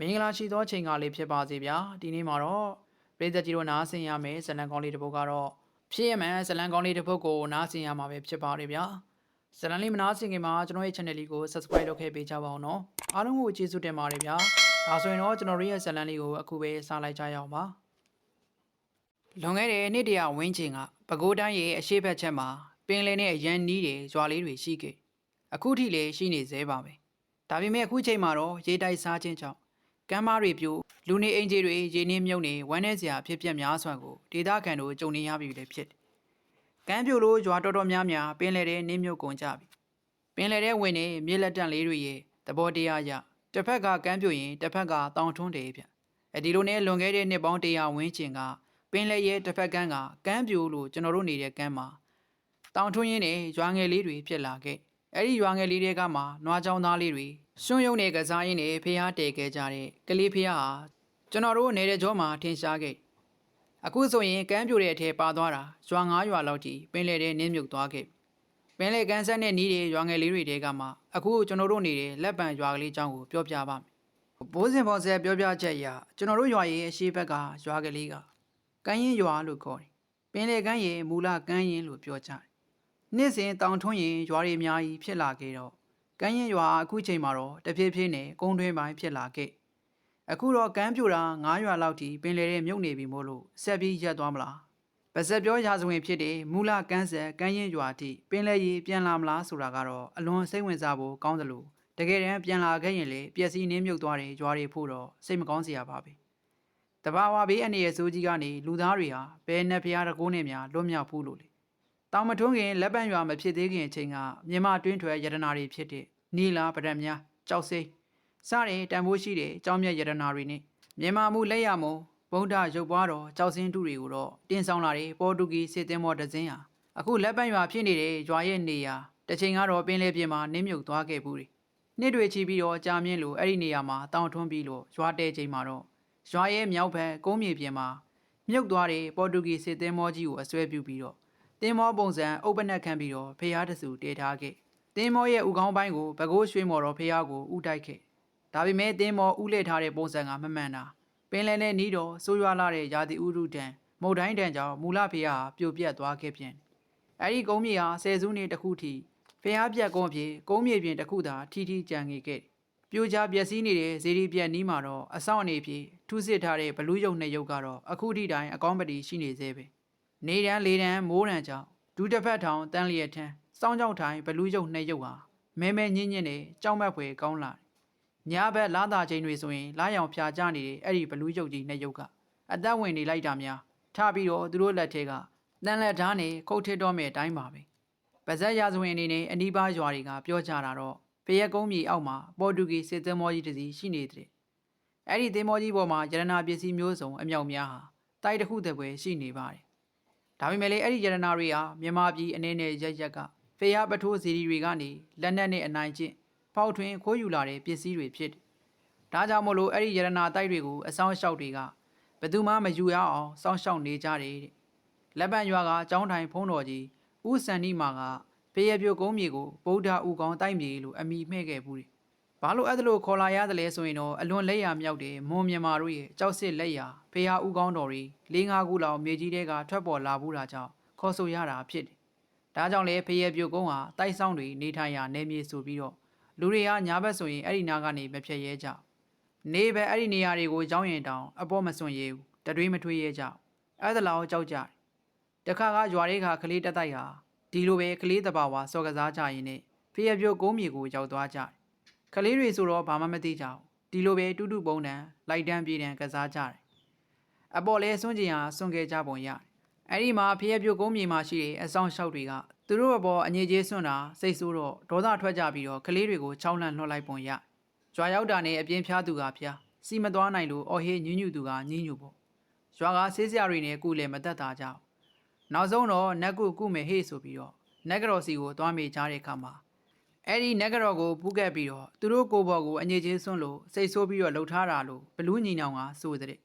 မင်္ဂလာရှိသောချိန်ကားလေးဖြစ်ပါစေဗျာဒီနေ့မှာတော့ပြည်သက်ကြီးတို့နားဆင်ရမယ်ဇလံကောင်းလေးတစ်ပုဒ်ကတော့ဖြစ်ရမယ်ဇလံကောင်းလေးတစ်ပုဒ်ကိုနားဆင်ရမှာပဲဖြစ်ပါတယ်ဗျာဇလံလေးမနားဆင်ခင်မှာကျွန်တော်ရဲ့ channel လေးကို subscribe လုပ်ခဲ့ပေးကြပါအောင်နော်အားလုံးကိုကျေးဇူးတင်ပါတယ်ဗျာဒါဆိုရင်တော့ကျွန်တော်တို့ရဲ့ဇလံလေးကိုအခုပဲစလိုက်ကြရအောင်ပါလွန်ခဲ့တဲ့နှစ်တရာဝင်းချိန်ကပဲခူးတိုင်းရဲ့အရှိတ်ဘက်ချက်မှာပင်လယ်နဲ့အရန်နီးတဲ့ရွာလေးတွေရှိခဲ့အခုထိလည်းရှိနေသေးပါပဲဒါပေမဲ့အခုချိန်မှာတော့ရေတိုက်စားခြင်းကြောင့် ကမ်းမားတွေပြိုလူနေအင်ဂျီတွေရေနင်းမြုပ်နေဝမ်းနေစရာဖြစ်ပျက်များစွာကိုဒေသခံတို့ကြုံနေရပြီလည်းဖြစ်တယ်။ကမ်းပြိုလို့ရွာတော်တော်များများပင်လယ်ထဲနင်းမြုပ်ကုန်ကြပြီ။ပင်လယ်ထဲဝင်နေမြေလက်တန့်လေးတွေရဲ့သဘောတရားအရတစ်ဖက်ကကမ်းပြိုရင်တစ်ဖက်ကတောင်ထွန်းတယ်ဗျ။အဲဒီလိုနဲ့လွန်ခဲ့တဲ့နှစ်ပေါင်း100ဝန်းကျင်ကပင်လယ်ရဲ့တစ်ဖက်ကမ်းကကမ်းပြိုလို့ကျွန်တော်တို့နေတဲ့ကမ်းမှာတောင်ထွန်းရင်းနဲ့ရွာငယ်လေးတွေဖြစ်လာခဲ့။ အဲဒီရွာငယ်လေးတွေကမှနွားချောင်းသားလေးတွေရွှွံရုံနဲ့ကစားရင်းနဲ့ဖျားတဲခဲ့ကြတဲ့ကလေးဖျားဟာကျွန်တော်တို့နေတဲ့ကြောမှာထင်ရှားခဲ့။အခုဆိုရင်ကမ်းပြိုတဲ့အထက်ပါသွားတာရွာ9ရွာလောက်ကြီးပင်လယ်ထဲနင်းမြုပ်သွားခဲ့။ပင်လယ်ကမ်းဆက်နဲ့နီးတဲ့ရွာငယ်လေးတွေတဲကမှအခုကျွန်တော်တို့နေတဲ့လက်ပံရွာကလေးအကြောင်းကိုပြောပြပါမယ်။ဘိုးစင်ဖော်ဆဲပြောပြချက်အရကျွန်တော်တို့ရွာရဲ့အရှိဘက်ကရွာကလေးကကမ်းရင်ရွာလို့ခေါ်တယ်။ပင်လယ်ကမ်းရဲ့မူလကမ်းရင်လို့ပြောကြတယ်။ နေ့စဉ်တောင်ထွန်းရင်ရွာတွေအများကြီးဖြစ်လာခဲ့တော့ကမ်းရင်ရွာအခုချိန်မှာတော့တဖြည်းဖြည်းနဲ့ကုန်းတွင်းပိုင်းဖြစ်လာခဲ့အခုတော့ကမ်းပြိုတာ9ရွာလောက်ထိပင်လယ်ထဲမြုပ်နေပြီမို့လို့ဆက်ပြီးရက်သွားမလားပါဇက်ပြောရာဇဝင်ဖြစ်တဲ့မူလကမ်းဆက်ကမ်းရင်ရွာထိပင်လယ်ကြီးပြန်လာမလားဆိုတာကတော့အလွန်စိတ်ဝင်စားဖို့ကောင်းတယ်လို့တကယ်တမ်းပြန်လာခဲ့ရင်လေပျက်စီးနှင်းမြုပ်သွားတဲ့ရွာတွေဖို့တော့စိတ်မကောင်းစရာပါပဲတဘာဝဘေးအနေရဲ့စိုးကြီးကနေလူသားတွေဟာဘယ်နဲ့ဖျားတကိုးနဲ့များလွတ်မြောက်ဖို့လို့လေ တောင်မထွန်းခင်လက်ပံရွာမဖြစ်သေးခင်အချိန်ကမြန်မာတွင်းထွယ်ရတနာတွေဖြစ်တဲ့နီလာပဒံများကြောက်စိမ့်စတဲ့တန်ဖိုးရှိတဲ့ကြောင်းမြတ်ရတနာတွေနဲ့မြန်မာမှုလက်ရမုံဗုဒ္ဓရုပ်ပွားတော်ကြောက်စင်းတုတွေကိုတော့တင်ဆောင်လာတဲ့ပေါ်တူဂီစစ်သင်းမော်တစ်စင်းဟာအခုလက်ပံရွာဖြစ်နေတဲ့ရွာရဲ့နေရာတစ်ချိန်ကတော့ပင်လယ်ပြင်မှာနင်းမြုပ်သွားခဲ့ဘူးတယ်နှစ်တွေချီပြီးတော့ကြာမြင့်လို့အဲ့ဒီနေရာမှာတောင်ထွန်းပြီးလို့ရွာတဲချိန်မှာတော့ရွာရဲ့မြောက်ဘက်ကုန်းမြေပြင်မှာမြုပ်သွားတဲ့ပေါ်တူဂီစစ်သင်းမောကြီးကိုအစွဲပြုပြီးတော့ တင်းမောပုံစံအုပ်ပနက်ခံပြီးတော့ဖះတဆူတည်ထားခဲ့တင်းမောရဲ့ဥကောင်းပိုင်းကိုဘကိုးရွှေမော်တော်ဖះကိုဥတိုက်ခဲ့ဒါပေမဲ့တင်းမောဥလှည့်ထားတဲ့ပုံစံကမမှန်တာပင်လယ်နဲ့နီးတော့ဆိုးရွားလာတဲ့ရာသီဥတုတံမုတ်တိုင်းတံကြောင့်မူလဖះဟာပြိုပြက်သွားခဲ့ပြန်အဲ့ဒီကုန်းမြေဟာဆယ်စုနှစ်တစ်ခုထိဖះပြက်ကုန်းအဖြစ်ကုန်းမြေပြင်တစ်ခုသာထီထီကြံခဲ့ခဲ့ပြိုချပျက်စီးနေတဲ့ဇေဒီပြက်နီးမှာတော့အဆောင်အနေဖြင့်ထူးစစ်ထားတဲ့ဘလူးယုံနှစ်ယုတ်ကတော့အခုထိတိုင်အကောင်းပတိရှိနေသေးပဲ နေတန်းလေးတန်းမိုးတန်းကြောင့်ဒူးတစ်ဖက်ထောင်တန်းလျက်ထန်းစောင်းကြောက်ထိုင်ဘလူးရုပ်နှစ်ရုပ်ဟာမဲမဲညင်းညင်းနဲ့ကြောက်မက်ဖွယ်ကောင်းလာတယ်။ညဘက်လာတာချိန်တွေဆိုရင်လာရောင်ဖြာကြနေတဲ့အဲ့ဒီဘလူးရုပ်ကြီးနှစ်ရုပ်ကအသက်ဝင်နေလိုက်တာများထပြီးတော့သူတို့လက်ထဲကတန်းလက်ဓာတ်နဲ့ခုတ်ထစ်တော့မဲ့အတိုင်းပါပဲ။ပါဇက်ရာဇဝင်အနေနဲ့အနီးပါးရွာတွေကပြောကြတာတော့ဖရက်ကုန်းမြေအောက်မှာပေါ်တူဂီစစ်သင်းမောကြီးတစ်စီးရှိနေတဲ့။အဲ့ဒီသင်းမောကြီးပေါ်မှာရတနာပစ္စည်းမျိုးစုံအမြောက်များဟာတိုက်တစ်ခုတည်းပဲရှိနေပါတယ်။ ဒါပေမဲ့လည်းအဲ့ဒီယရနာတွေဟာမြန်မာပြည်အနေနဲ့ရက်ရက်ကဖေရပထိုးစီရီတွေကနေလက်နက်နဲ့အနိုင်ကျင့်ဖောက်ထွင်းခိုးယူလာတဲ့ပစ္စည်းတွေဖြစ်တယ်။ဒါကြောင့်မို့လို့အဲ့ဒီယရနာတိုက်တွေကိုအဆောင်ရှောက်တွေကဘယ်သူမှမယူရအောင်စောင့်ရှောက်နေကြတယ်တဲ့။လက်ပံရွာကအကြောင်းထိုင်ဖုံးတော်ကြီးဦးစန္ဒီမာကဖေရပြိုကုန်းမြေကိုဗုဒ္ဓဥကောင်းတိုက်မြေလို့အမိမှဲ့ခဲ့ဘူးတဲ့။ ဘာလို့အဲ့ဒါလို့ခေါ်လာရတယ်လဲဆိုရင်တော့အလွန်လက်ရမြောက်တဲ့မွန်မြန်မာတို့ရဲ့ကြောက်စစ်လက်ရဖေဟာဥကောင်းတော်တွေ၄၅ခုလောက်မြေကြီးတွေကထွက်ပေါ်လာဘူးတာကြောင့်ခေါ်ဆိုရတာဖြစ်တယ်။ဒါကြောင့်လေဖေရပြိုကုန်းဟာတိုက်ဆောင်တွေနေထိုင်ရာနေမြေဆိုပြီးတော့လူတွေကညာဘက်ဆိုရင်အဲ့ဒီနာကနေမဖြတ်ရဲကြဘူး။နေပဲအဲ့ဒီနေရာတွေကိုကြောင်းရင်တောင်အပေါ်မစွန့်ရဲဘူး။တတွေးမထွေးရဲကြဘူး။အဲ့ဒါလောက်ကြောက်ကြတယ်။တခါကရွာတွေကကလေးတက်တိုက်ဟာဒီလိုပဲကလေးတဘာဝစော်ကစားကြရင်နဲ့ဖေရပြိုကုန်းမြေကိုရောက်သွားကြတယ်။ ကလေးတွေဆိုတော့ဘာမှမသိကြဘူးဒီလိုပဲတူတူပုံတန်လိုက်တန်းပြေးတန်းကစားကြတယ်အပေါ်လဲစွန့်ကျင်ဟာစွန့်ခဲ့ကြပုံရတယ်အဲ့ဒီမှာဖျက်ပြုတ်ကုန်းမြေမှာရှိတဲ့အဆောင်ရှောက်တွေကသူတို့အပေါ်အငြိကြီးစွန့်တာစိတ်ဆိုးတော့ဒေါသထွက်ကြပြီးတော့ကလေးတွေကိုချောင်းလန့်လွှတ်လိုက်ပုံရကြွာရောက်တာနဲ့အပြင်းဖျားသူကဖျားစီမသွားနိုင်လို့အော်ဟေးညှဉ်းညူသူကညှဉ်းညူပေါ့ရွာကဆေးစရာတွေနဲ့ကုလည်းမတက်တာကြောက်နောက်ဆုံးတော့နက်ကုကုမယ်ဟေးဆိုပြီးတော့နက်ကတော်စီကိုသွားမေချတဲ့အခါမှာ အဲ့ဒီနဂရောကိုပူးကက်ပြီးတော့သူတို့ကိုယ်ဘော်ကိုအငြိချင်းစွန့်လို့စိတ်ဆိုးပြီးတော့လှုပ်ထားတာလို့ဘလူးညီနောင်ကဆိုတဲ့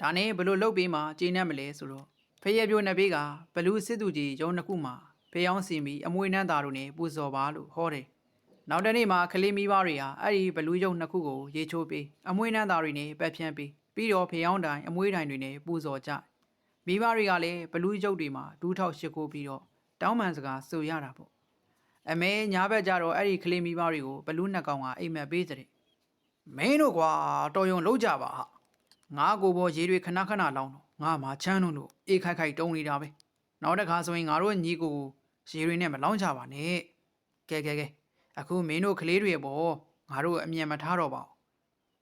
ဒါနဲ့ဘလို့လှုပ်ပြီးမှကျေနပ်မလဲဆိုတော့ဖရဲပြိုနှစ်ဘေးကဘလူးစစ်သူကြီးရုံးနှစ်ခုမှာဖေယောင်းစီမီအမွေနှမ်းသားတို့နဲ့ပူဇော်ပါလို့ဟောတယ်နောက်တစ်နေ့မှာကလေးမိဘတွေဟာအဲ့ဒီဘလူးရုပ်နှစ်ခုကိုရေချိုးပြီးအမွှေးနှမ်းသားတွေနဲ့ပက်ဖြန်းပြီးပြီးတော့ဖျောင်းတိုင်အမွှေးတိုင်တွေနဲ့ပူဇော်ကြမိဘတွေကလည်းဘလူးရုပ်တွေမှာဒူးထောက်ရှစ်ခိုးပြီးတော့တောင်းပန်စကားဆိုရတာပေါ့ အမေညာဘက်ကျတော့အဲ့ဒီကလေးမိဘတွေကိုဘလူးနှစ်ကောင်ကအိမ်မက်ပေးတဲ့မင်းတို့ကွာတော်ယုံလုံးကြပါဟာငါကိုဘောရေတွေခဏခဏလောင်းတော့ငါမှချမ်းလို့လို့အေးခိုက်ခိုက်တုံးနေတာပဲနောက်တစ်ခါဆိုရင်ငါတို့ညီကိုရေတွေနဲ့မလောင်းကြပါနဲ့ကဲကဲကဲအခုမင်းတို့ကလေးတွေပေါ့ငါတို့အမြင်မထားတော့ပါဘူး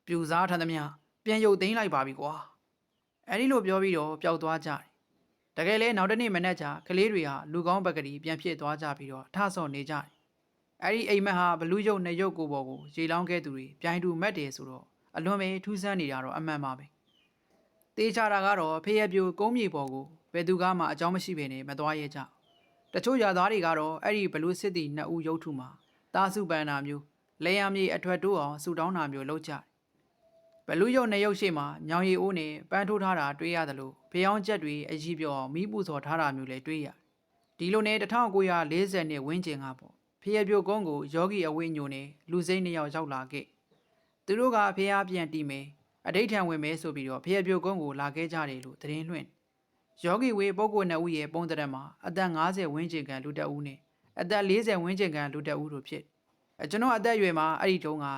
ပြူစားထမ်းသမျှပြန်ရုပ်သိမ်းလိုက်ပါပြီကွာအဲ့ဒီလိုပြောပြီးတော့ပျောက်သွားကြတယ် တကယ်လဲနောက်တစ်နေ့မနေ့ကျကလေးတွေဟာလူကောင်းဘက်ကလေးပြန်ဖြစ်သွားကြပြီးတော့ထဆော့နေကြတယ်အဲ့ဒီအိမ်မက်ဟာဘလူးရုပ်နဲ့ရုပ်ကိုပေါ်ကိုရေလောင်းခဲ့သူတွေပြိုင်တူမက်တယ်ဆိုတော့အလွန်ပဲထူးဆန်းနေတာတော့အမှန်ပါပဲတေးချတာကတော့ဖေးရပြိုကုန်းမြေပေါ်ကိုဘယ်သူကမှအကြောင်းမရှိဘဲနဲ့မသွားရဲကြတချို့ယာသားတွေကတော့အဲ့ဒီဘလူးစစ်တီနှစ်ဦးရုပ်ထုမှာတာစုပန်နာမျိုးလေယာမြေအထွတ်တိုးအောင်ဆူတောင်းတာမျိုးလုပ်ကြတယ်။ဘလူးရုပ်နဲ့ရုပ်ရှိမှညောင်ရည်အိုးနဲ့ပန်းထိုးထားတာတွေ့ရတယ်လို့ ဖျောင်းချက်တွေအကြီးပြောအောင်မီးပူစော်ထားတာမျိုးလည်းတွေ့ရတယ်။ဒီလိုနဲ့1940နှစ်ဝန်းကျင်ကပေါ့ဖျေပြိုကုန်းကိုယောဂီအဝိညိုနဲ့လူစိမ့်နှစ်ယောက်ရောက်လာခဲ့။သူတို့ကဖျားပြန်တီးမယ်အဋိဋ္ဌံဝင်မယ်ဆိုပြီးတော့ဖျေပြိုကုန်းကိုလာခဲ့ကြတယ်လို့သတင်းလွှင့်။ယောဂီဝေပုဂ္ဂိုလ်နှစ်ဦးရဲ့ပုံသဏ္ဍာန်မှာအသက်50ဝန်းကျင်ကန်လူတက်ဦးနဲ့အသက်40ဝန်းကျင်ကန်လူတက်ဦးတို့ဖြစ်။အဲကျွန်တော်အသက်အရွယ်မှာအဲ့ဒီတုန်းက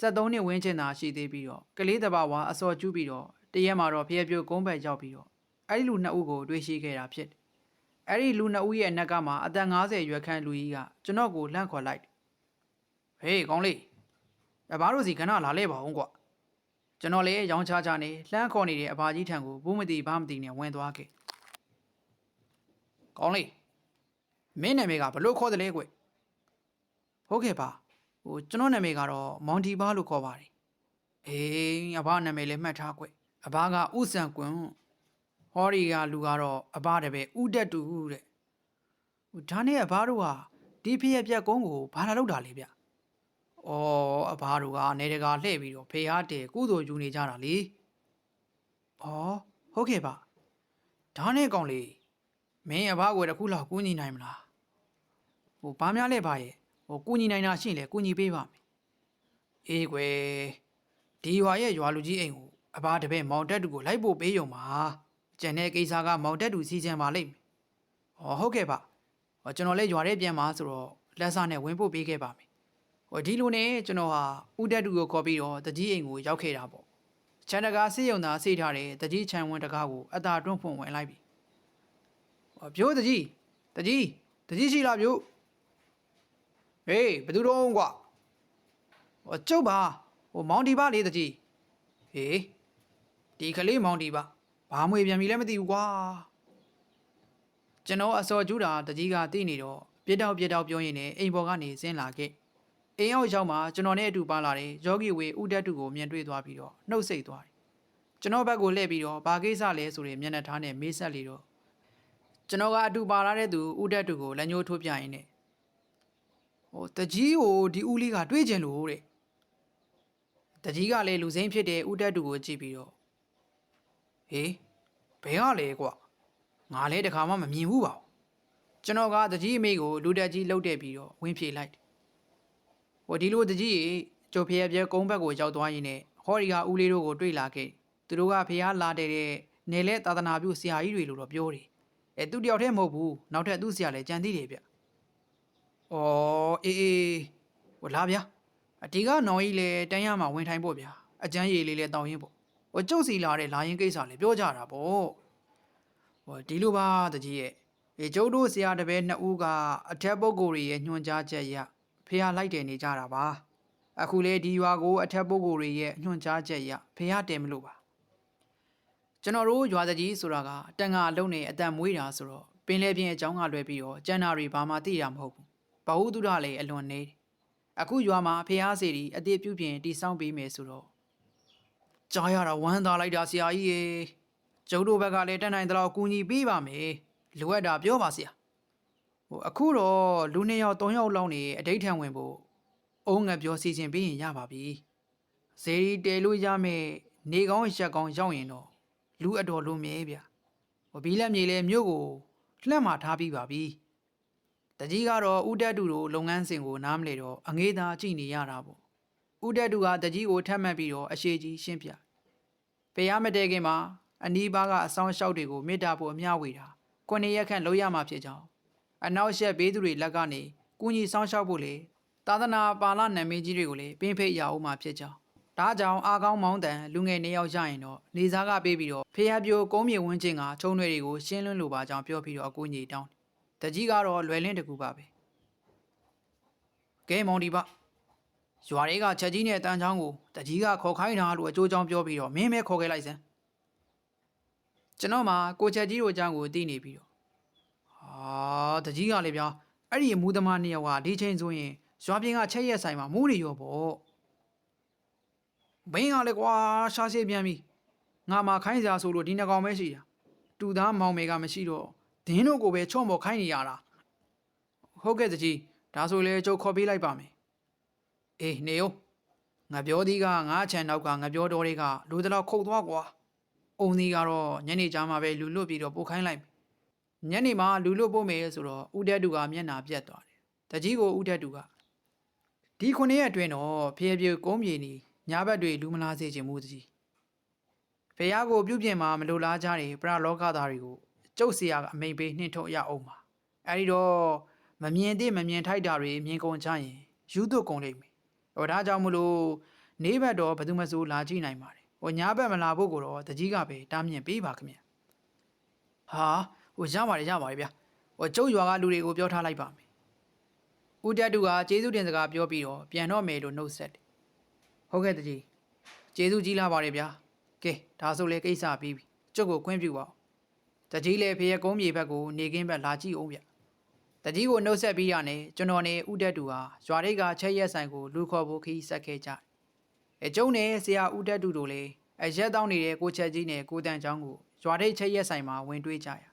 73နှစ်ဝန်းကျင်သာရှိသေးပြီးတော့ကလေးတဘာဝအစော်ကျူးပြီးတော့ တရက်မှာတော့ဖျက်ပြိုကုန်းဘက်ရောက်ပြီးတော့အဲ့ဒီလူနှစ်ဦးကိုတွေ့ရှိခဲ့တာဖြစ်တယ်။အဲ့ဒီလူနှစ်ဦးရဲ့အနက်ကမှအသက်50ရွယ်ခန့်လူကြီးကကျွန်တော်ကိုလှန့်ခေါ်လိုက်တယ်။ဟေးကောင်းလေးအဘတို့စီခဏလာလဲပါဦးကွာ။ကျွန်တော်လည်းရောင်းချချနေလှမ်းခေါ်နေတဲ့အဘာကြီးထံကိုဘူးမသိဘာမသိနဲ့ဝင်သွားခဲ့။ကောင်းလေးမင်းနာမည်ကဘလို့ခေါ်တယ်လဲကွ။ဟုတ်ကဲ့ပါဟိုကျွန်တော်နာမည်ကတော့မောင်တီဘာလို့ခေါ်ပါတယ်အေးအဘနာမည်လည်းမှတ်ထားကွ အဘကဥဆန်ကွန်းဟောဒီကလူကတော့အဘတပည့်ဥတက်တူတဲ့ဟိုဒါနဲ့အဘတို့ဟာဒီဖျက်ပြက်ကုန်းကိုဘာလာလောက်တာလဲဗျဩအဘတို့ကနေတကာလှည့်ပြီးတော့ဖေဟာတဲကုသိုလ်ယူနေကြတာလေဩဟုတ်ကဲ့ပါဒါနဲ့ကောင်လေးမင်းအဘကိုတခုလောက်ကူးညီနိုင်မလားဟိုဘာများလဲပါရဲ့ဟိုကူညီနိုင်တာရှိရင်လေကူညီပေးပါမယ်အေးကွယ်ဒီရွာရဲ့ရွာလူကြီးအိမ်ကို အဘတပည့်မောင်တက်တူကိုလိုက်ဖို့ပေးရုံပါကျန်တဲ့ကိစ္စကမောင်တက်တူစီစဉ်ပါလိမ့်မယ်ဟောဟုတ်ကဲ့ပါဟောကျွန်တော်လည်းရွာထဲပြန်มาဆိုတော့လက်စားနဲ့ဝင်ဖို့ပေးခဲ့ပါမယ်ဟောဒီလိုနဲ့ကျွန်တော်ဟာဥတက်တူကိုခေါ်ပြီးတော့တကြီးအိမ်ကိုရောက်ခဲ့တာပေါ့ချန်တကာစေးရုံသာစေးထားတဲ့တကြီးချန်ဝင်းတကားကိုအသာတွန့်ဖွင့်ဝင်လိုက်ပြီဟောပြိုးတကြီးတကြီးတကြီးရှိလားပြိုးဟေးဘယ်သူတော့ကွာဟိုကျုပ်ပါဟိုမောင်တီပါလေတကြီးဟေး ဒီကလေးမောင်တီပါဘာမှွေပြန်ပြီလဲမသိဘူးကွာကျွန်တော်အစော်ကျူးတာတကြီးကသိနေတော့ပြစ်တောက်ပြစ်တောက်ပြောရင်းနဲ့အိမ်ပေါ်ကနေဆင်းလာခဲ့အိမ်ရောက်ရောက်မှကျွန်တော်နဲ့အတူပါလာတဲ့ယောဂီဝေဥဒတ်တူကိုမြင်တွေ့သွားပြီးတော့နှုတ်ဆက်သွားတယ်ကျွန်တော်ဘက်ကိုလှည့်ပြီးတော့ဘာကိစ္စလဲဆိုတဲ့မျက်နှာထားနဲ့မေးဆက်လေတော့ကျွန်တော်ကအတူပါလာတဲ့သူဥဒတ်တူကိုလက်ညှိုးထိုးပြရင်းနဲ့ဟိုတကြီးကိုဒီဦးလေးကတွေးကျင်လို့တဲ့တကြီးကလည်းလူစိမ်းဖြစ်တဲ့ဦးတက်တူကိုကြည့်ပြီးတော့ ဟေးဘယ်ကလဲကွာငါလည်းတခါမှမမြင်ဘူးပါဘူးကျွန်တော်ကတကြီးအမေကိုလူတက်ကြီးလှုပ်တဲ့ပြီးတော့ဝင်းဖြေလိုက်တယ်ဟိုဒီလိုတကြီးကျိုဖျက်ပြဲကုန်းဘက်ကိုရောက်သွားရင်းနဲ့ဟော်ရီကဦးလေးတို့ကိုတွေ့လာခဲ့သူတို့ကဖះလာတဲ့တဲ့နယ်လဲသာသနာပြုဆရာကြီးတွေလို့တော့ပြောတယ်အဲသူတယောက်တည်းမဟုတ်ဘူးနောက်ထပ်သူ့ဆရာလည်းကြံသေးတယ်ဗျ။အော်အေးအေးဟိုလာဗျာ။အဒီကနောင်ကြီးလေတန်းရမှာဝင်ထိုင်ဖို့ဗျာ။အကျန်းရည်လေးလည်းတောင်းရင်ပေါ့။ ဟိုကျုပ်စီလာတဲ့လာရင်ကိစ္စလည်းပြောကြတာပေါ့။ဟိုဒီလိုပါတကြီးရဲ့။ဒီကျုပ်တို့ဆရာတပည့်နှစ်ဦးကအထက်ပုဂ္ဂိုလ်တွေရဲ့ညွှန်ကြားချက်အရဖေဟာလိုက်တယ်နေကြတာပါ။အခုလေဒီရွာကိုအထက်ပုဂ္ဂိုလ်တွေရဲ့ညွှန်ကြားချက်အရဖေဟာတယ်မလို့ပါ။ကျွန်တော်တို့ရွာတကြီးဆိုတာကတန်ငါအလုံးနဲ့အတန်မွေးတာဆိုတော့ပင်လေပြင်းအကြောင်းကလွဲပြီးတော့ကျန်တာတွေဘာမှသိတာမဟုတ်ဘူး။ဘဟုတုဒလည်းအလွန်နေတယ်။အခုရွာမှာဖះစီတီအတိပြုပြင်တိဆောင်းပေးမယ်ဆိုတော့ ကြားရတာဝမ်းသာလိုက်တာဆရာကြီးရေကျုပ်တို့ဘက်ကလည်းတက်နိုင်သလောက်ကူညီပေးပါမယ်။လိုအပ်တာပြောပါဆရာ။ဟိုအခုတော့လူနှစ်ယောက်သုံးယောက်လောက်နေအဋိဋ္ဌံဝင်ဖို့အုံးငပြောစီစဉ်ပေးရင်ရပါပြီ။ဇေရီတဲလို့ရမယ်နေကောင်းရက်ကောင်းရောက်ရင်တော့လူအတော်လုံးမြဲဗျ။ဟိုဘီလက်မြေလဲမြို့ကိုလှက်မှထားပြီးပါပြီ။တတကြီးကတော့ဥတက်တူတို့လုပ်ငန်းစဉ်ကိုနားမလဲတော့အငေးသားကြည့်နေရတာပေါ့ ဥတက်တူကတကြီးကိုထပ်မှတ်ပြီးတော့အရှိကြီးရှင်းပြဖေရမတဲခင်မှာအနီးပါးကအဆောင်လျှောက်တွေကိုမေတ္တာဖို့အမျှဝေတာခုနှစ်ရက်ခန့်လုပ်ရမှာဖြစ်ကြောင်းအနောက်ရှက်ဘေးသူတွေလက်ကနေကုညီဆောင်လျှောက်ဖို့လေသာသနာပါဠနာမည်ကြီးတွေကိုလည်းပင်းဖိတ်ရအောင်မှာဖြစ်ကြောင်းဒါကြောင့်အာကောင်းမောင်းတန်လူငယ်နှစ်ယောက်ရရင်တော့နေစားကပေးပြီးတော့ဖေရပြိုကုန်းမြေဝင်းချင်းကချုံတွေတွေကိုရှင်းလွန်းလိုပါကြောင်းပြောပြီးတော့အကူအညီတောင်းတယ်တကြီးကတော့လွယ်လင်းတကူပါပဲကဲမောင်ဒီပါ ရွာတွေကချက်ကြီးနဲ့တန်ချောင်းကိုတကြီးကခေါ်ခိုင်းတာလို့အကျိုးကြောင့်ပြောပြီးတော့မင်းပဲခေါ်ခဲ့လိုက်စမ်းကျွန်တော်မှကိုချက်ကြီးတို့အကြောင်းကိုသိနေပြီးတော့ဟာတကြီးကလည်းဗျာအဲ့ဒီအမူသမားနှစ်ယောက်ကဒီချိန်ဆိုရင်ရွာပြင်ကချက်ရက်ဆိုင်မှာမူးနေရောပေါ့ဘင်းကလည်းကွာရှားရှည်ပြန်ပြီငါမှခိုင်းစရာဆိုလို့ဒီနှကောင်ပဲရှိတာတူသားမောင်မေကမရှိတော့ဒင်းတို့ကိုပဲချော့မော်ခိုင်းနေရတာဟုတ်ကဲ့တကြီးဒါဆိုလေကျုပ်ခေါ်ပေးလိုက်ပါမယ် အေးနေယောငါပြောသည်ကငါချန်နောက်ကငါပြောတော်တွေကလူတလောက်ခုတ်သွားကွာအုံသည်ကတော့ညနေချာမှပဲလူလွတ်ပြီးတော့ပို့ခိုင်းလိုက်မယ်ညနေမှလူလွတ်ပို့မယ်ဆိုတော့ဦးတက်တူကမျက်နာပြတ်သွားတယ်တကြီးကိုဦးတက်တူကဒီခုနှစ်ရက်အတွင်းတော့ဖေးပြေကုန်းပြေနီညာဘက်တွေလူမလားစေခြင်းမူတကြီးဖေယားကိုပြုတ်ပြင်မှာမလိုလားကြတဲ့ပရလောကသားတွေကိုကျုပ်စီယာကအမိန်ပေးနှင်ထုတ်ရအောင်ပါအဲဒီတော့မမြင်သည့်မမြင်ထိုက်တာတွေမြင်ကုန်ကြရင်ယူသွကုန်လိမ့်မယ် ဟိုဒါကြောင့်မလို့နေဘက်တော့ဘယ်သူမှစိုးလာကြည့်နိုင်ပါတယ်ဟိုညာဘက်မလာဖို့ကိုတော့တကြီးကပဲတားမြင်ပေးပါခင်ဗျဟာဟိုရပါတယ်ရပါတယ်ဗျာဟိုကျုပ်ရွာကလူတွေကိုပြောထားလိုက်ပါမယ်ဦးတက်တူကကျေးဇူးတင်စကားပြောပြီးတော့ပြန်တော့မယ်လို့နှုတ်ဆက်တယ်ဟုတ်ကဲ့တကြီးကျေးဇူးကြီးလာပါတယ်ဗျာကဲဒါဆိုလေကိစ္စပြီးပြီကျုပ်ကိုခွင့်ပြုပါဦးတကြီးလည်းဖေရကုန်းမြေဘက်ကိုနေကင်းဘက်လာကြည့်အောင်ဗျ တကြီးကိုနှုတ်ဆက်ပြီးရနေကျွန်တော်နေဥတက်တူဟာရွာရိတ်ကချက်ရက်ဆိုင်ကိုလူခေါ်ဖို့ခီးဆက်ခဲ့ကြအဲကျုံနဲ့ဆရာဥတက်တူတို့လည်းအရက်တောင်းနေတဲ့ကိုချက်ကြီးနဲ့ကိုတန်ချောင်းကိုရွာရိတ်ချက်ရက်ဆိုင်မှာဝင်တွေးကြရ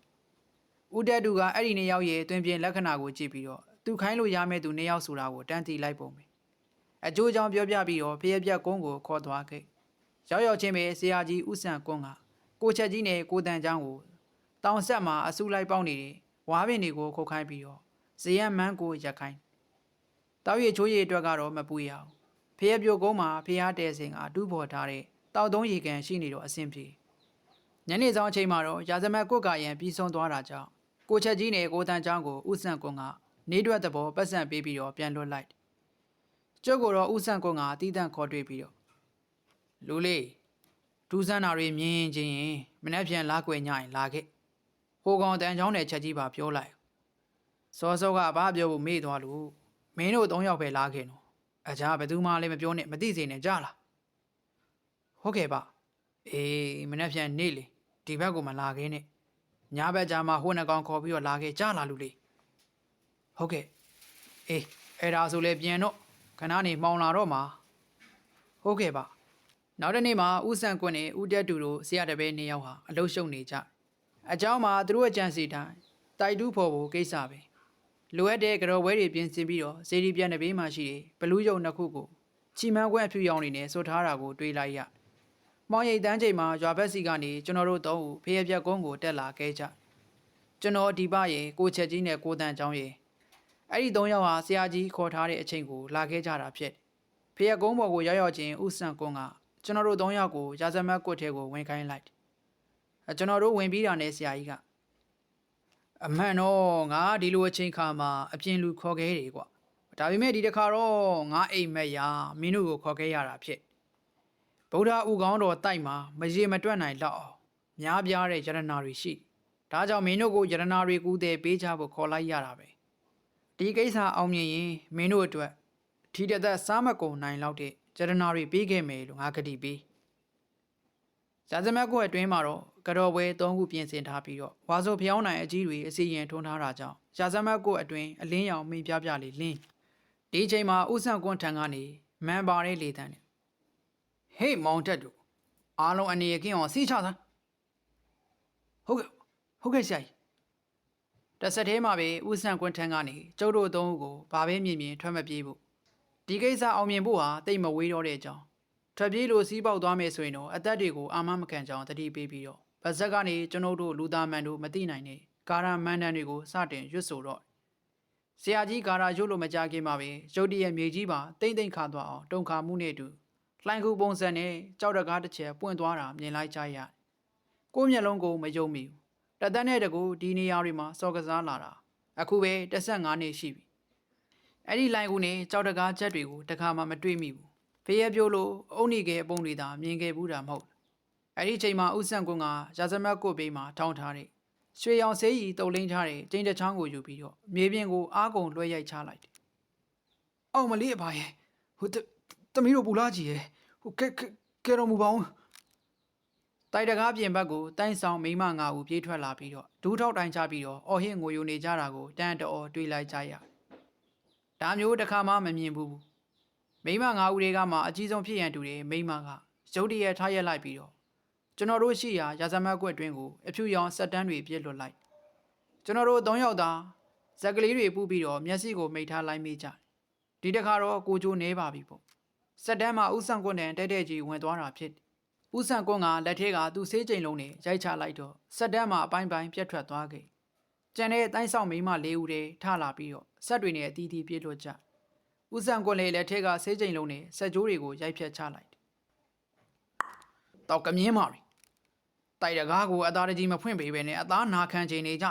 ဥတက်တူကအဲ့ဒီနှစ်ယောက်ရဲ့တွင်ပြင်လက္ခဏာကိုကြည့်ပြီးတော့သူခိုင်းလို့ရမယ့်သူနှစ်ယောက်ဆိုတာကိုတန်းတီလိုက်ပုံပဲအကျိုးကြောင့်ပြောပြပြီးတော့ဖေရပြက်ကုန်းကိုခေါ်သွားခဲ့ရောက်ရောက်ချင်းပဲဆရာကြီးဥဆန်ကွန်းကကိုချက်ကြီးနဲ့ကိုတန်ချောင်းကိုတောင်ဆက်မှာအဆူလိုက်ပေါက်နေတဲ့ ဝါးပင်တွေကိုခုတ်ခိုင်းပြီးတော့ဇေယျမန်းကိုရက်ခိုင်းတောက်ရချိုးရည်အတွက်ကတော့မပူရအောင်ဖျက်ပြိုကုန်းမှာဖျားတဲစင်ကအတူပေါ်ထားတဲ့တောက်သုံးရေကန်ရှိနေတော့အဆင်ပြေညနေဆောင်အချိန်မှာတော့ရာဇမတ်ကုတ်ကရန်ပြီးဆုံးသွားတာကြောင့်ကိုချက်ကြီးနဲ့ကိုတန်ချောင်းကိုဥဆန့်ကွန်းကနေတွက်တဘောပတ်စံပေးပြီးတော့ပြန်လွတ်လိုက်ကျုပ်ကိုတော့ဥဆန့်ကွန်းကအတီးတန့်ခေါ်တွေ့ပြီးတော့လူလေးဒူးစန်းနာတွေမြင်ရင်ချင်းရင်မနေ့ပြန်လာကွယ်ညရင်လာခဲ့ ဟိုကောင်တန်ချောင်းနဲ့ချက်ကြီးပါပြောလိုက်စောစောကဘာပြောဖို့မေ့သွားလို့မင်းတို့သုံးယောက်ပဲလာခဲ့နော်အကြဘယ်သူမှလည်းမပြောနဲ့မသိစေနဲ့ကြလားဟုတ်ကဲ့ပါအေးမနေ့ပြန်နေလေဒီဘက်ကိုမလာခင်းနဲ့ညဘက်ကြမှာဟိုနှကောင်ခေါ်ပြီးတော့လာခဲ့ကြလားလူလေးဟုတ်ကဲ့အေးအဲ့ဒါဆိုလေပြန်တော့ခဏနေမှောင်လာတော့မှာဟုတ်ကဲ့ပါနောက်တစ်နေ့မှာဦးဆန်ကွန်းနဲ့ဦးတက်တူတို့ဆရာတပည့်နှစ်ယောက်ဟာအလုရှုံနေကြ အเจ้าမှာသူတို့အကြံစီတိုင်းတိုက်တူးဖို့ဖို့ကိစ္စပဲလိုအပ်တဲ့ကြော်ဝဲတွေပြင်ဆင်ပြီးတော့စေဒီပြန်တဲ့ဘေးမှာရှိတဲ့ဘလူးယုံနှစ်ခုကိုချီမန်းကွက်အဖြူရောင်နေနဲ့စွတ်ထားတာကိုတွေးလိုက်ရ။မောင်ရိတ်တန်းချိန်မှာရွာဘက်စီကနေကျွန်တော်တို့သုံးဦးဖေးရပြက်ကုန်းကိုတက်လာခဲ့ကြ။ကျွန်တော်ဒီပရဲ့ကိုချက်ကြီးနဲ့ကိုတန်ချောင်းရဲ့အဲ့ဒီသုံးယောက်ဟာဆရာကြီးခေါ်ထားတဲ့အချိန်ကိုလာခဲ့ကြတာဖြစ်တယ်။ဖေးရကုန်းပေါ်ကိုရောက်ရောက်ချင်းဥဆန်ကွန်းကကျွန်တော်တို့သုံးယောက်ကိုရာဇမတ်ကွတ်ထဲကိုဝင်ခိုင်းလိုက်တယ်။အဲ ကျွန်တော်တို့ဝင်ပြီးတာနဲ့ဆရာကြီးကအမှန်တော့ငါဒီလိုအချိန်ခါမှာအပြင်လူခေါ်ခဲ့တယ်ကွာဒါပေမဲ့ဒီတစ်ခါတော့ငါအိမ်မက်ရမင်းတို့ကိုခေါ်ခဲ့ရတာဖြစ်ဗုဒ္ဓဥကောင်းတော်တိုက်မှာမရေမတွက်နိုင်တော့အောင်များပြားတဲ့ယရနာတွေရှိဒါကြောင့်မင်းတို့ကိုယရနာတွေကူးတဲ့ပေးချဖို့ခေါ်လိုက်ရတာပဲဒီကိစ္စအောင်မြင်ရင်မင်းတို့အတွက်ထီတသက်စားမကုန်နိုင်လောက်တဲ့ယရနာတွေပေးခဲ့မယ်လို့ငါကတိပေး ဇာဇမတ်ကိုအတွင်းမှာတော့ကတော်ပွဲ၃ခုပြင်ဆင်ထားပြီးတော့ဝါဆိုဖျောင်းနိုင်အကြီးတွေအစီရင်ထွန်းထားတာကြောင့်ဇာဇမတ်ကိုအတွင်းအလင်းရောင်မိန်ပြပြလေးလင်းဒီချိန်မှာဥဆန့်ကွန်းထံကနေမန်ပါတဲ့လေတန်းနဲ့ဟေးမောင်တက်တို့အားလုံးအနေရကင်းအောင်စီးချသမ်းဟုတ်ကဲ့ဟုတ်ကဲ့ဆရာကြီးတစ်ဆက်တည်းမှာပဲဥဆန့်ကွန်းထံကနေကျုပ်တို့သုံးဦးကိုဘာပဲမြင်မြင်ထွက်မပြေးဖို့ဒီကိစ္စအောင်မြင်ဖို့ဟာတိတ်မဝေးတော့တဲ့အကြောင်း ထွက်ပြေးလို့စီးပေါက်သွားမယ်ဆိုရင်တော့အသက်တွေကိုအာမမခံကြောင်းတတိပေးပြီးတော့ဗဇက်ကနေကျွန်ုပ်တို့လူသားမန်တို့မသိနိုင်တဲ့ကာရမန်တန်တွေကိုစတင်ရွတ်ဆိုတော့ဆရာကြီးဂါရာရုပ်လို့မကြခင်မှာပဲရုတ်တရက်မြေကြီးပါတိမ့်တိမ့်ခါသွားအောင်တုံခါမှုနဲ့အတူလှိုင်းကူပုံစံနဲ့ကြောက်တကားတစ်ချက်ပွင့်သွားတာမြင်လိုက်ကြရတယ်။ကိုယ့်မျက်လုံးကိုမယုံမိဘူး။တသက်နဲ့တကူဒီနေရာတွေမှာစော်ကစားလာတာအခုပဲ15နှစ်ရှိပြီ။အဲ့ဒီလှိုင်းကူနဲ့ကြောက်တကားချက်တွေကိုတခါမှမတွေ့မိဘူး။ ဖေးရပြိုးလို့အုံနေခဲ့အပုံတွေသာမြင်ခဲ့ဘူးတာမဟုတ်ဘူး။အဲ့ဒီချိန်မှာဥဆန့်ကွန်းကရာဇမတ်ကိုဘေးမှာထောင်းထားတဲ့ရွှေရောင်ဆေးရီတုံလင်းထားတဲ့ကျင်းတစ်ချောင်းကိုယူပြီးတော့မြေပြင်ကိုအားကုန်လွှဲရိုက်ချလိုက်တယ်။အောင်မလေးအပါရဲ့ဟိုတတမီးတို့ပူလာကြီးရဲ့ဟိုကဲကဲကဲတော်မူပါအောင်တိုက်တကားပြင်ဘက်ကိုတိုင်းဆောင်မိန်းမငါဦးပြေးထွက်လာပြီးတော့ဒူးထောက်တိုင်းချပြီးတော့အော်ဟစ်ငိုယိုနေကြတာကိုတန်တော်တွေးလိုက်ကြရတယ်။ဒါမျိုးတစ်ခါမှမမြင်ဘူး။ မိန်းမငါဦးတွေကမှအကြီးဆုံးဖြစ်ရန်တူတယ်မိန်းမကရုတ်တရက်ထားရက်လိုက်ပြီးတော့ကျွန်တော်တို့ရှိရာရာဇမတ်ကွက်တွင်ကိုအဖြူရောင်ဆက်တန်းတွေပြစ်လွတ်လိုက်ကျွန်တော်တို့၃ယောက်သာဇက်ကလေးတွေပူပြီးတော့မျက်စိကိုမိတ်ထားလိုက်မိကြတယ်ဒီတစ်ခါတော့ကိုကျိုးနေပါပြီပေါ့ဆက်တန်းမှာဥဆန်ကွန်းနဲ့တဲတဲကြီးဝင်သွားတာဖြစ်တယ်ဥဆန်ကွန်းကလက်ထဲကသူ့ဆေးကြိမ်လုံးနဲ့ရိုက်ချလိုက်တော့ဆက်တန်းမှာအပိုင်းပိုင်းပြတ်ထွက်သွားခဲ့ကျန်တဲ့တိုင်းဆောင်မိန်းမ၄ဦးတည်းထလာပြီးတော့ဆက်တွေနဲ့အတီးတီးပြစ်လွတ်ကြ ဥဆန်ကွန်းလည်းလက်ထဲကဆေးကြိမ်လုံးနဲ့ဆက်ကြိုးတွေကိုရိုက်ဖြတ်ချလိုက်တယ်တော့ကမြင်းမာရီတိုက်တကားကိုအသားတကြီးမဖွင့်ပေးပဲနဲ့အသားနာခံချင်နေကြ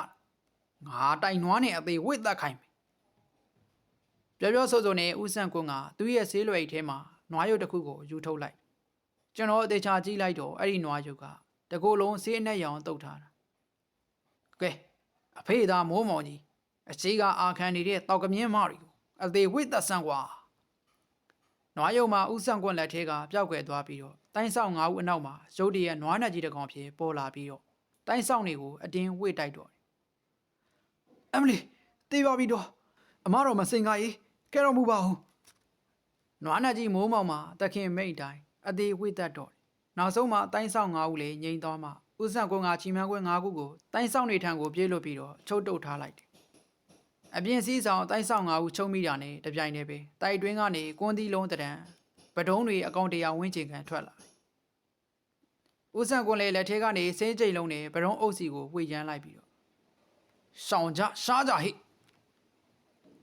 ငါတိုင်နွားနဲ့အသေးဝိတ်သက်ခိုင်းမယ်ပြောပြောဆိုဆိုနဲ့ဦးဆန့်ကွန်းကသူ့ရဲ့ဆေးလွယ်အိတ်ထဲမှာနွားရုပ်တစ်ခုကိုယူထုတ်လိုက်ကျွန်တော်အသေးချာကြည့်လိုက်တော့အဲ့ဒီနွားရုပ်ကတကိုယ်လုံးဆေးအနက်ရောင်တုတ်ထားတာကဲအဖေသားမိုးမောင်ကြီးအရှိကအာခံနေတဲ့တောက်ကမြင်းမရီကို အသေးဝိတ်သက်ဆန်းကွာနွားရုပ်မှာဦးဆန့်ကွန်းလက်ထဲကပျောက်ကွယ်သွားပြီးတော့တိုင်းဆောင်၅ဦးအနောက်မှာရုတ်တရက်နွားနတ်ကြီးတစ်ကောင်ဖြစ်ပေါ်လာပြီးတော့တိုင်းဆောင်တွေကိုအတင်းဝိတ်တိုက်တော့တယ်အမလီတေးပါပြီတော့အမတော်မစင်ကားကြီးကဲတော်မူပါဦးနွားနတ်ကြီးမိုးမောင်မှာတခင်မိတ်တိုင်းအသေးဝိတ်သက်တော့တယ်နောက်ဆုံးမှာတိုင်းဆောင်၅ဦးလည်းငြိမ်သွားမှဦးဆန့်ကွန်းကချီမန်းကွင်း၅ခုကိုတိုင်းဆောင်နေထံကိုပြေးလွတ်ပြီးတော့ချုပ်တုပ်ထားလိုက်တယ် အပြင်စည်းဆောင်တိုင်းဆောင်၅ဦးချုံမိတာနဲ့တပြိုင်တည်းပဲတိုက်တွင်းကနေကွန်းသီးလုံးတရံပဒုံးတွေအကောင်တရာဝင်းချင်ခံထွက်လာတယ်။ဦးဆန်ကွန်လေလက်ထဲကနေစင်းကြိမ်လုံးနဲ့ပဒုံးအုပ်စီကိုဝှေ့ရမ်းလိုက်ပြီးတော့ရှောင်ကြရှားကြဟိ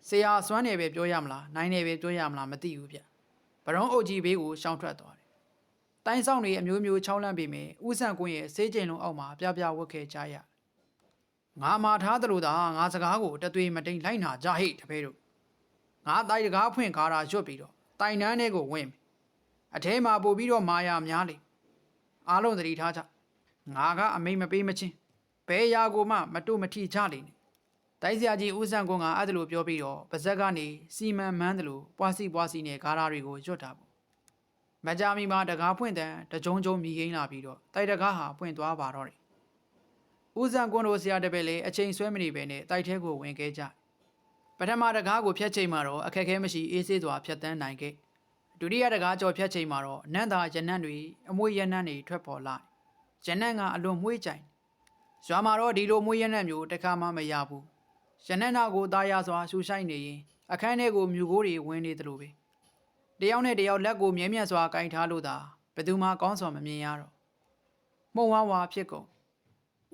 ဆရာစွမ်းနေပဲပြောရမလားနိုင်နေပဲပြောရမလားမသိဘူးဗျ။ပဒုံးအုပ်ကြီးဘေးကိုရှောင်ထွက်သွားတယ်။တိုင်းဆောင်တွေအမျိုးမျိုးချောင်းလန့်ပေမဲ့ဦးဆန်ကွန်ရဲ့စေးကြိမ်လုံးအောက်မှာပြပြဝတ်ခဲ့ကြရ။ ငါမာထားသလိုသာငါစကားကိုတသွေးမတိန်လိုက်နာကြဟိတပည့်တို့ငါတိုက်တကားဖွင့်ကားတာရွတ်ပြီးတော့တိုင်တန်းထဲကိုဝင်မယ်အထဲမှာပို့ပြီးတော့မာယာများလေအားလုံးသတိထားကြငါကအမိတ်မပေးမချင်းဘဲရာကိုမှမတို့မထီချလေနဲ့တိုက်စရာကြီးဦးဆန်ကွန်းကအဲ့ဒါလိုပြောပြီးတော့ပါဇက်ကနေစီမံမန်းတယ်လို့ပွားစီပွားစီနဲ့ဂါရာတွေကိုရွတ်တာပေါ့မကြမီမှာတကားဖွင့်တဲ့တကြုံကြုံမြည်ရင်းလာပြီးတော့တိုက်တကားဟာဖွင့်သွားပါတော့တယ် ဦးဆန်ကွန်းတို့ဆရာတပည့်လည်းအချိန်ဆွဲမနေပဲနဲ့တိုက်ထဲကိုဝင်ခဲ့ကြပထမတကားကိုဖျက်ချိန်မှာတော့အခက်အခဲမရှိအေးဆေးစွာဖျက်တန်းနိုင်ခဲ့ဒုတိယတကားကြော်ဖြတ်ချိန်မှာတော့နန်းသာရနန်းတွေအမွေးရနန်းတွေထွက်ပေါ်လာရနန်းကအလွန်မွေးကြိုင်ရွာမှာတော့ဒီလိုမွေးရနန်းမျိုးတစ်ခါမှမရဘူးရနန်းနာကိုသားရစွာရှူဆိုင်နေရင်အခန်းထဲကိုမြူကိုတွေဝင်နေသလိုပဲတယောက်နဲ့တယောက်လက်ကိုမြဲမြံစွာကင်ထားလို့သာဘယ်သူမှကောင်းစွာမမြင်ရတော့မှုံဝါဝါဖြစ်ကုန်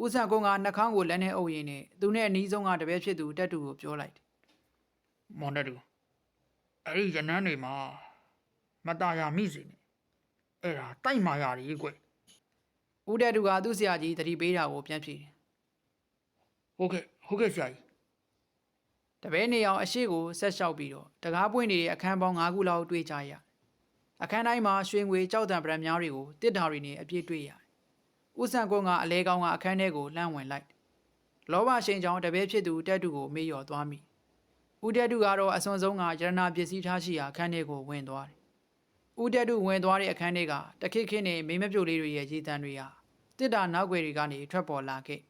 ဦးဆန်ကုန်းကနှာခေါင်းကိုလက်နဲ့အုပ်ရင်းနဲ့သူနဲ့အနီးဆုံးကတပည့်ဖြစ်သူတက်တူကိုပြောလိုက်တယ်မောင်တက်တူအဲ့ဒီရနန်းတွေမှာမตาရမိစေနဲ့အဲ့ဒါတိုက်မာရတယ်ကွဦးတက်တူကသူ့ဆရာကြီးတတိပေးတာကိုပြန်ဖြေတယ်ဟုတ်ကဲ့ဟုတ်ကဲ့ဆရာကြီးတပည့်နေအောင်အရှိကိုဆက်လျှောက်ပြီးတော့တကားပွင့်နေတဲ့အခန်းပေါင်း၅ခုလောက်တွေ့ကြရအခန်းတိုင်းမှာရွှေငွေကြောက်တံပရံများတွေကိုတစ်တာတွေနဲ့အပြည့်တွေ့ရတယ် ဦးဆန်ကွန်းကအလဲကောင်းကအခန်းထဲကိုလှမ်းဝင်လိုက်လောဘရှင်ကြောင့်တပည့်ဖြစ်သူတက်တူကိုမေ့လျော်သွားမိဦးတက်တူကတော့အစွန်ဆုံးကရတနာပစ္စည်းထားရှိရာအခန်းထဲကိုဝင်သွားတယ်ဦးတက်တူဝင်သွားတဲ့အခန်းထဲကတခိခိနဲ့မိမပြိုလေးတွေရဲ့ရည်တန်းတွေဟာတစ်တာနောက်ွယ်တွေကနေထွက်ပေါ်လာခဲ့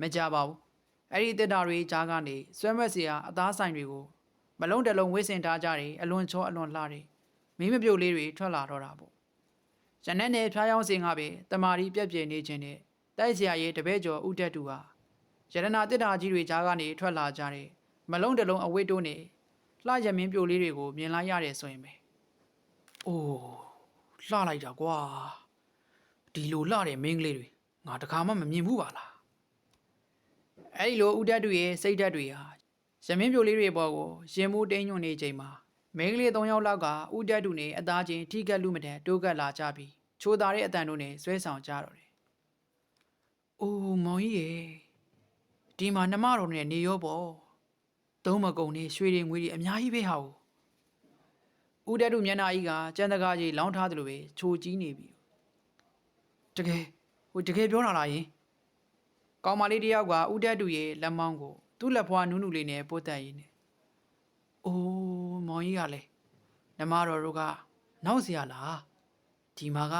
မကြပါဘူးအဲ့ဒီတစ်တာတွေကြားကနေဆွဲမက်စရာအသားဆိုင်တွေကိုမလုံးတလုံးဝေးစင်ထားကြတယ်အလွန်ချောအလွန်လှတယ်မိမပြိုလေးတွေထွက်လာတော့တာပေါ့ ရနက်နဲ့ဖျားယောင်းစင်ကပဲတမာရီပြက်ပြဲနေခြင်းနဲ့တိုက်စရာရဲ့တပည့်ကျော်ဦးတက်တူဟာရတနာတစ်တာကြီးတွေကြားကနေထွက်လာကြတယ်မလုံးတလုံးအဝိတ်တိုးနေလှရမင်းပြိုလေးတွေကိုမြင်လိုက်ရတယ်ဆိုရင်ပဲအိုးလှလိုက်တာကွာဒီလိုလှတဲ့မင်းကလေးတွေငါတခါမှမမြင်ဘူးပါလားအဲ့ဒီလိုဦးတက်တူရဲ့စိတ်ဓာတ်တွေဟာရမင်းပြိုလေးတွေပေါ်ကိုရင်မှုတင်းညွန့်နေချိန်မှာမိန်းကလေး၃ယောက်လောက်ကဥတက်တူနဲ့အသားချင်းထိကက်လူမတဲ့တိုးကက်လာကြပြီး ချိုးသားတဲ့အတန်တို့နဲ့ဆွဲဆောင်ကြတော့တယ်။အိုးမောင်ကြီးရေဒီမှာနှမတော်နဲ့နေရောပေါ့။သုံးမကုံနဲ့ရွှေတွေငွေတွေအများကြီးပဲဟာ။ဦးတက်တူမျက်နှာကြီးကကြမ်းတကားကြီးလောင်းထားတယ်လို့ပဲချိုကြီးနေပြီ။တကယ်ဟိုတကယ်ပြောတာလားယင်။ကောင်မလေးတစ်ယောက်ကဦးတက်တူရဲ့လက်မောင်းကိုသူ့လက်ဖွားနူးနူးလေးနဲ့ပို့တက်ရင်းနဲ့။အိုးမောင်ကြီးကလည်းနှမတော်တို့ကနောက်เสียလား။ ဒီမှာက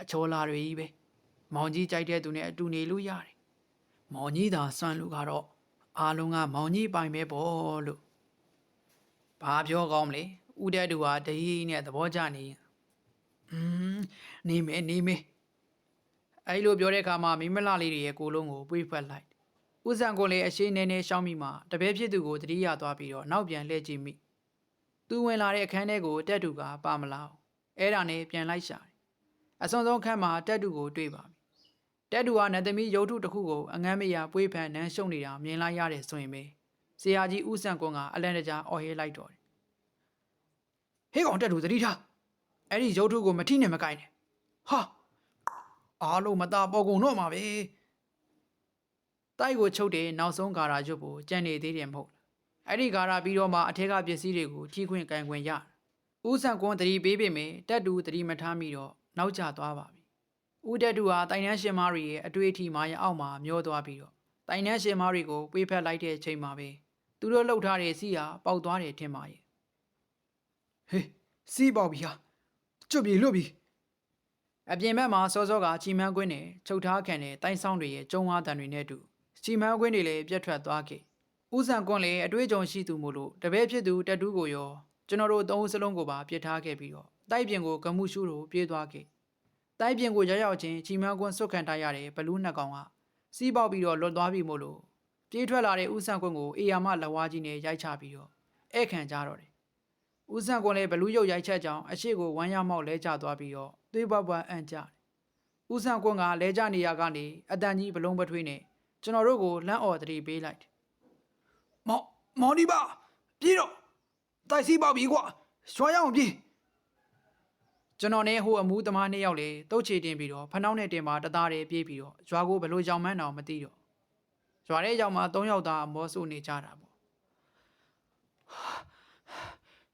အချောလာတွေကြီးပဲ။မောင်ကြီးကြိုက်တဲ့သူနဲ့အတူနေလို့ရတယ်။မောင်ကြီးသာစွန့်လို့ကတော့အားလုံးကမောင်ကြီးပိုင်ပဲပေါ့လို့။ဘာပြောကောင်းမလဲ။ဦးတဲ့တူဟာတကြီးနဲ့သဘောကျနေရင်။อืมနေမယ်နေမယ်။အဲ့လိုပြောတဲ့အခါမှာမိမလှလေးတွေရဲ့ကိုယ်လုံးကိုပွေးဖက်လိုက်။ဦးစံကိုလည်းအရှိနေနေရှောင်းမိမှတပည့်ဖြစ်သူကိုတတိယသွားပြီးတော့နောက်ပြန်လှည့်ကြည့်မိ။သူဝင်လာတဲ့အခန်းထဲကိုတက်တူကပါမလာဘူး။အဲ့ဒါနဲ့ပြန်လိုက်ရှာတယ်။ အစွန်ဆုံးခန်းမှာတက်တူကိုတွေ့ပါပြီ။တက်တူကနတ်သမီးရုပ်ထုတစ်ခုကိုအငမ်းမရပွေးဖန်နန်းရှုံနေတာမြင်လိုက်ရတဲ့ဆိုရင်ပဲဆရာကြီးဦးစံကွန်ကအလန်တကြားအော်ဟဲလိုက်တော့တယ်။ဟေးကောင်တက်တူသတိထား။အဲ့ဒီရုပ်ထုကိုမထိနဲ့မကိုင်းနဲ့။ဟာအားလုံးမသားပေါ်ကုန်တော့မှာပဲ။တိုက်ကိုချုပ်တဲ့နောက်ဆုံးဂါရာရွတ်ဖို့ကြံနေသေးတယ်မဟုတ်လား။အဲ့ဒီဂါရာပြီးတော့မှအထက်ကပစ္စည်းတွေကိုထိခွင့်ကန်ခွင့်ရ။ဦးစံကွန်သတိပေးပေမဲ့တက်တူသတိမထားမိတော့ နောက်ကျသွားပါပြီ။ဦးတက်တူဟာတိုင်နှန်းရှင်မားတွေရဲ့အတွေ့အထိမာရအောက်မှာမျောသွားပြီးတော့တိုင်နှန်းရှင်မားတွေကိုပေးဖက်လိုက်တဲ့ချိန်မှာပဲသူတို့လှုပ်ထားတဲ့စီးဟာပေါက်သွားတယ်ထင်ပါရဲ့။ဟေးစီးပေါက်ပြီဟာကျွတ်ပြီလွတ်ပြီအပြင်ဘက်မှာစောစောကချီမန်းကွင်းနဲ့ချုပ်ထားခံတဲ့တိုင်ဆောင်တွေရဲ့ကျုံဝါတန်တွေနဲ့တူချီမန်းကွင်းတွေလည်းပြတ်ထွက်သွားခဲ့ဦးစံကွန်းလည်းအတွေ့အကြုံရှိသူမို့လို့တပည့်ဖြစ်သူတက်တူးကိုရောကျွန်တော်တို့သုံးဦးစလုံးကိုပါပြစ်ထားခဲ့ပြီးတော့ တိုက်ပြင်ကိုကမှုရှုလို့ပြေးသွားခဲ့တိုက်ပြင်ကိုရောက်ရောက်ချင်းချီမန်းကွန်းဆွတ်ခံထားရတဲ့ဘလူးနှစ်ကောင်ကစီးပေါက်ပြီးတော့လွတ်သွားပြီမို့လို့ပြေးထွက်လာတဲ့ဦးစံကွန်းကိုအေယာမလက်ဝါးကြီးနဲ့ရိုက်ချပြီးတော့ဧကန်ကြတော့တယ်ဦးစံကွန်းလည်းဘလူးရုပ်ရိုက်ချက်ကြောင့်အရှိကိုဝမ်းရမောက်လဲကျသွားပြီးတော့သွေးပွားပွားအံ့ကြတယ်ဦးစံကွန်းကလဲကျနေရကနေအတန်ကြီးဘလုံးပထွေးနဲ့ကျွန်တော်တို့ကိုလမ်းအော်တတိပေးလိုက်တယ်မောင်မောင်ဒီပါပြေးတော့တိုက်စီးပေါက်ပြီကွာရွှာရအောင်ပြေး ကျွန်တော်နဲ့ဟိုအမူးသမားနှစ်ယောက်လေတုတ်ချေတင်ပြီးတော့ဖနှောင်းနဲ့တင်ပါတသားတွေပြေးပြီးတော့ရွာကိုဘလို့ကြောင်မန်းအောင်မသိတော့ရွာထဲရောက်မှ၃ယောက်သားမောဆုနေကြတာပေါ့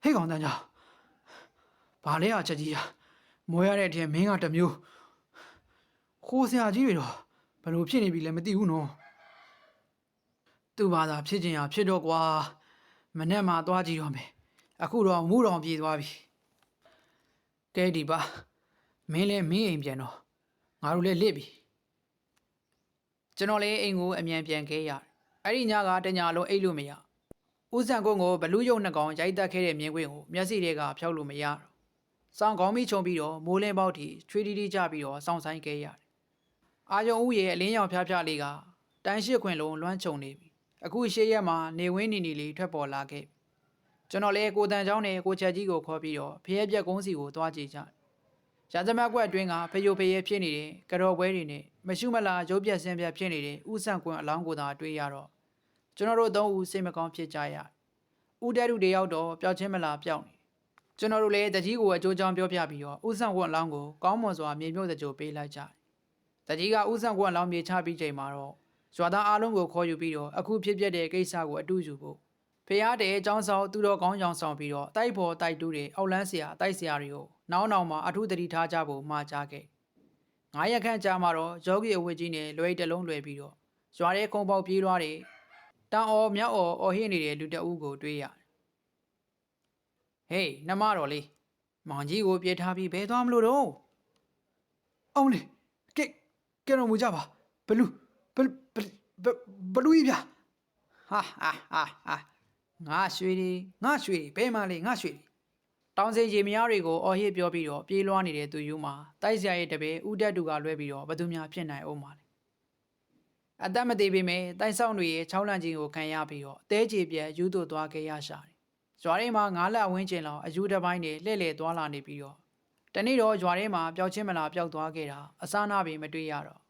ဟေးကောင်တန်းကြောင်ဘာလဲအချက်ကြီးอ่ะမွေရတဲ့အထက်မင်းကတစ်မျိုးခိုးဆရာကြီးတွေတော့ဘလို့ဖြစ်နေပြီလဲမသိဘူးနော်သူ့ဘာသာဖြစ်ခြင်းဟာဖြစ်တော့ကွာမနဲ့မှသွားကြည့်တော့မယ်အခုတော့မူတော်ပြေးသွားပြီ ကဲဒီပါမင်းလည်းမင်းအိမ်ပြန်တော့ငါတို့လည်းလစ်ပြီကျွန်တော်လည်းအိမ်ကိုအမြန်ပြန်ခဲ့ရတယ်အဲ့ဒီညကတညာလုံးအိတ်လို့မရဦးစံကုန်းကိုဘလူးယုံနှစ်ကောင်ရိုက်တက်ခဲ့တဲ့မြင်ကွင်းကိုမျက်စိတွေကဖျောက်လို့မရတော့စောင်းကောင်းမိချုံပြီးတော့မိုးလင်းပေါက်တီချွေးတီးတီးကြပြီးတော့စောင်းဆိုင်ခဲ့ရတယ်အာယုံဦးရဲ့အလင်းရောင်ဖျားဖျားလေးကတန်းရှိခွင်လုံးလွှမ်းခြုံနေပြီအခုရှေ့ရက်မှာနေဝင်းနေနေလေးထွက်ပေါ်လာခဲ့ ကျွန်တော်လည်းကိုတန်ချောင်းနဲ့ကိုချက်ကြီးကိုခေါ်ပြီးတော့ဖျဲပြက်ကုန်းစီကိုသွားကြည့်ကြရာဇမတ်ကွက်အတွင်းကဖယိုဖယဲဖြစ်နေတဲ့ကတော်ပွဲတွေနဲ့မရှုမလားရုပ်ပြက်ဆင်းပြက်ဖြစ်နေတဲ့ဥဆန့်ကွန်းအလောင်းကိုသာတွေ့ရတော့ကျွန်တော်တို့သုံးဦးစိတ်မကောင်းဖြစ်ကြရဥတဲတူတယောက်တော့ပျောက်ချင်းမလားပျောက်နေကျွန်တော်တို့လည်းတကြီးကိုအကျိုးကြောင်းပြောပြပြီးတော့ဥဆန့်ကွန်းအလောင်းကိုကောင်းမွန်စွာမြေမြုပ်တဲ့ကြိုပေးလိုက်ကြတကြီးကဥဆန့်ကွန်းအလောင်းမြေချပြီးချိန်မှာတော့ရွာသားအားလုံးကိုခေါ်ယူပြီးတော့အခုဖြစ်ပျက်တဲ့ကိစ္စကိုအတူယူဖို့ ဖះတဲ့အကြောင်းဆောင်သူတော်ကောင်းကြောင်ဆောင်ပြီးတော့တိုက်ဖို့တိုက်တူးတဲ့အောက်လန်းဆရာတိုက်ဆရာတွေကိုနောက်နောက်မှာအထူးတတိထားကြဖို့မှာကြားခဲ့။ငါးရက်ခန့်ကြာမှတော့ယောဂီအဝတ်ကြီးနဲ့လွယ်တလုံးလွယ်ပြီးတော့ရွာထဲခုံပေါက်ပြေးသွားတဲ့တန်အော်မြောက်အော်အော်ဟင်းနေတဲ့လူတအုပ်ကိုတွေ့ရတယ်။ဟေးနှမတော်လေးမောင်ကြီးကိုပြေးထားပြီးဘဲသွားမလို့တော့။အောင်လေကဲကဲတော့မူကြပါဘလူးဘလူးဘလူးကြီးဗျာဟာဟာဟာဟာ ငါရွှေတွေငါရွှေတွေဘဲမလေးငါရွှေတွေတောင်စင်ရေမယားတွေကိုအော်ဟစ်ပြောပြီးတော့ပြေးလွှားနေတဲ့သူယူမှာတိုက်စရာရဲ့တပည့်ဥတက်တူကလွဲပြီးတော့ဘသူများဖြစ်နိုင်အောင်ပါလေအသက်မသေးပေမဲ့တိုက်ဆောင်တွေရဲ့ချောင်းလန့်ခြင်းကိုခံရပြီးတော့တဲကြေပြက်ယူသွသွားခဲ့ရရှာတယ်ရွာထဲမှာငါးလက်ဝင်းကျင်လောက်အယူတစ်ပိုင်းနဲ့လှည့်လည်သွားလာနေပြီးတော့တနေ့တော့ရွာထဲမှာပျောက်ချင်းမလားပျောက်သွားခဲ့တာအစားနာပင်မတွေ့ရတော့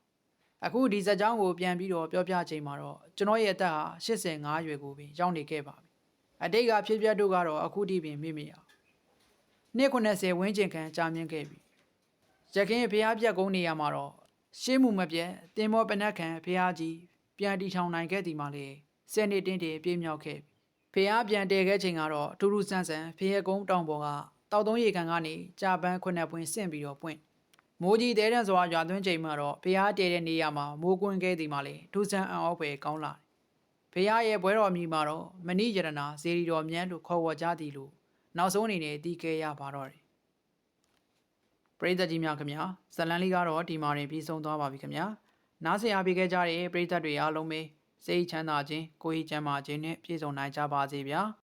အခုဒီဇက်ကြောင်းကိုပြန်ပြီးတော့ပြောပြချိန်မှာတော့ကျွန်တော်ရဲ့အသက်ဟာ85ရွယ်ကိုပင်ရောက်နေခဲ့ပါပြီ အတိတ်ကဖြစ်ပျက်တို့ကတော့အခုထိပင်မေ့မရအောင်နှစ်90ဝန်းကျင်ခန့်ကြာမြင့်ခဲ့ပြီရခင်ဖျားပြက်ကုန်းနေရမှာတော့ရှေးမှုမပြတ်တင်မောပနက်ခံဖျားကြီးပြန်တီထောင်နိုင်ခဲ့သည်မှာလေစနေတင်းတည်းပြည့်မြောက်ခဲ့ပြီဖျားပြန်တည်ခဲ့ချိန်ကတော့ထူးထူးဆန်းဆန်းဖျားကုန်းတောင်ပေါ်ကတောက်သုံးရေကန်ကနေကြာပန်းခွနဲ့ပွင့်ဆင့်ပြီးတော့ပွင့်မိုးကြီးတဲတန်းစွာရွာသွင်းချိန်မှာတော့ဖះတဲတဲ့နေရာမှာမိုးကွင်းခဲ့သည်မှာလေထူးဆန်းအံ့ဩဖွယ်ကောင်းလာတယ်။ ဖះရဲ့ဘွဲတော်မြီမှာတော့မဏိယရနာဇေရီတော်မြန်းလို့ခေါ်ဝေါ်ကြသည်လို့နောက်ဆုံးအနေနဲ့တီးခဲ့ရပါတော့တယ်။ပရိသတ်ကြီးများခင်ဗျာဇလန်လေးကတော့ဒီမှာရင်ပြီးဆုံးသွားပါပြီခင်ဗျာ။နားဆင်အားပေးခဲ့ကြတဲ့ပရိသတ်တွေအားလုံးပဲစိတ်ချမ်းသာခြင်းကိုယ်ချမ်းသာခြင်းနဲ့ပြည့်စုံနိုင်ကြပါစေဗျာ။